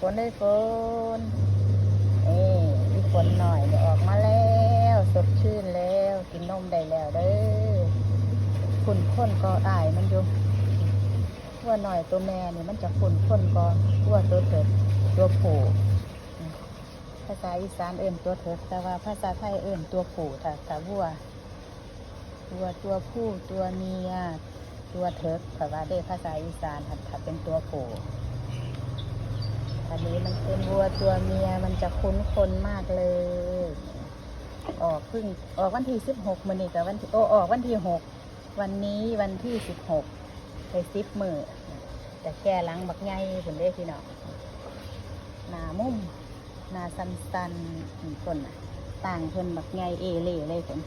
ฝนเลยฝนเอ้พี่ฝนหน่อยเดี๋ยออกมาแล้วสดชื่นแล้วกินนมได้แล้วเด้อขุ่นข้นก็อายมันอยู่วัวหน่อยตัวแม่นี่มันจะขุ่นข้นก่อนวัวตัวเถิดตัวผูภาษาอีสานเอิ่นตัวเถิดแต่ว่าภาษาไทยเอิ่นตัวผู้ถ้าถ้าวัววัวตัวผู้ตัวเมียตัวเถิดแต่ว่าได้ภาษาอีสานถ้าเป็นตัวผู อันนี้มันเป็นวัวตัวเมียมันจะคุ้นคนมากเลย ออกพึ่งออกวันที่สิบหกมันนี่กับวันที่โอออกวันที่หกวันนี้วันที่สิบหกไปสิบมือแต่แก่หลังบักไงผลเด้พี่น้องหนามุ่มนาสันสันคนน่ะ ต่างเพิ่นบักไงเอเล่เลยคน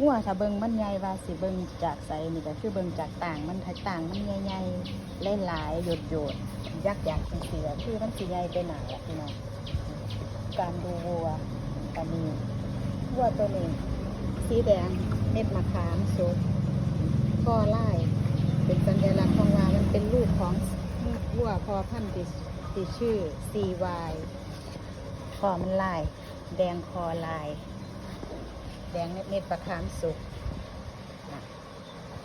งัวถ้าเบิงมันใหญ่ว่าสิเบิงจากใสนี่ก็คือเบิงจากต่างมันถ้าต่างมันใหญ่ๆหลายๆหยดหยดๆ ยักษ์ยักษ์เสียคือมันสิใหญ่ไปหนาละพี่น้องการดูวัวกันนี้วัวตัวนี้สีแดงเม็ดมะขามสุกก็ไล่เป็นสัญลักษณ์ของว่ามันเป็นลูกของวัวพอพันธุ์ที่ที่ชื่อ CY คอมันลาย แดงคอลาย แดงเม็ดๆประคามสุกนะ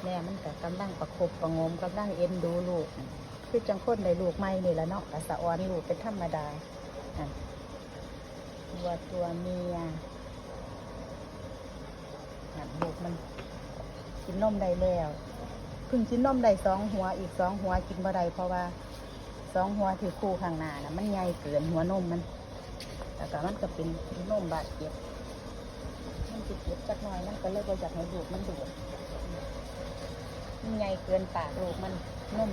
แม่มันก็กำลังประคบประงมกำลังเอ็นดูลูก คือจังคนได้ลูกไม่นี่แหละเนาะกะสะออนลูกเป็นธรรมดาตัวตัวเมียน่ะลูกมันกินนมได้แล้วเพิ่งกินนมได้สองหัวอีกสองหัวกินบ่ได้เพราะว่าสองหัวที่คู่ข้างหน้าน่ะมันใหญ่เกินหัวนมมันแต่ก็มันก็เป็นนมบาดเจ็บมันจิตเจ็บจักหน่อยมันก็เลยบ่อยากให้ลูกมันดูด มันใหญ่เกินปากลูกมันนุ่ม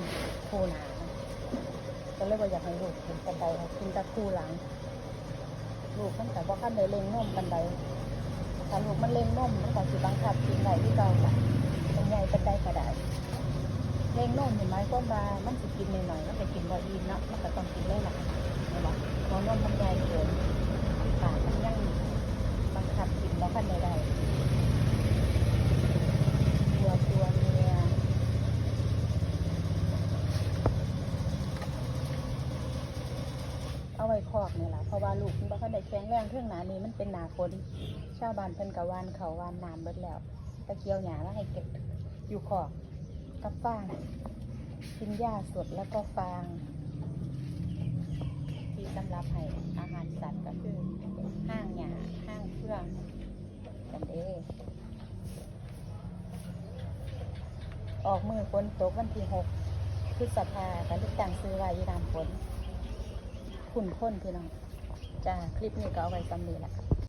คู่หนาก็เลยบ่อยากให้ลูกกินตะไคร้กินตะคู่หลัง ลูกมันแต่ว่าขั้นใดเล่งนมบันไดถ้าลูกมันเล่งนุ่มมันก็สิบังคับกินไหนที่เก่าค่ะมันใหญ่ปันไดก็ได้เล่งนุ่มเห็นไหมก็มามันสิกินหน่อยๆมันก็กินบ่อิ่มเนาะมันก็ต้องกินได้หลายๆเห็นไหมเพราะนมมันใหญ่เกินปากมันยัง บังคับกินแล้วกันใดๆตัวตัวเมีย เอาไว้คอกนี่แหละเพราะว่าลูกมันบ่คันได้แข็งแรงเครื่องหนานี้มันเป็นหนาฝนชาวบ้านเพิ่นกะวานเขาวานน้ำเบิดแล้วตะเกียวหยาแล้วให้เก็บอยู่คอกกับฟางกินหญ้าสดแล้วก็ฟาง ที่สำหรับให้อาหารสัตว์ก็คือห้างหญ้าห้างเพื่องกันเด้ออกมือฝนตกวันที่หกพฤษภากันลูกต่างซื้อไว้ยีนามฝน ขุ่นข้นพี่น้องจ้าคลิปนี้ก็เอาไว้ซ้ำนี้แหละ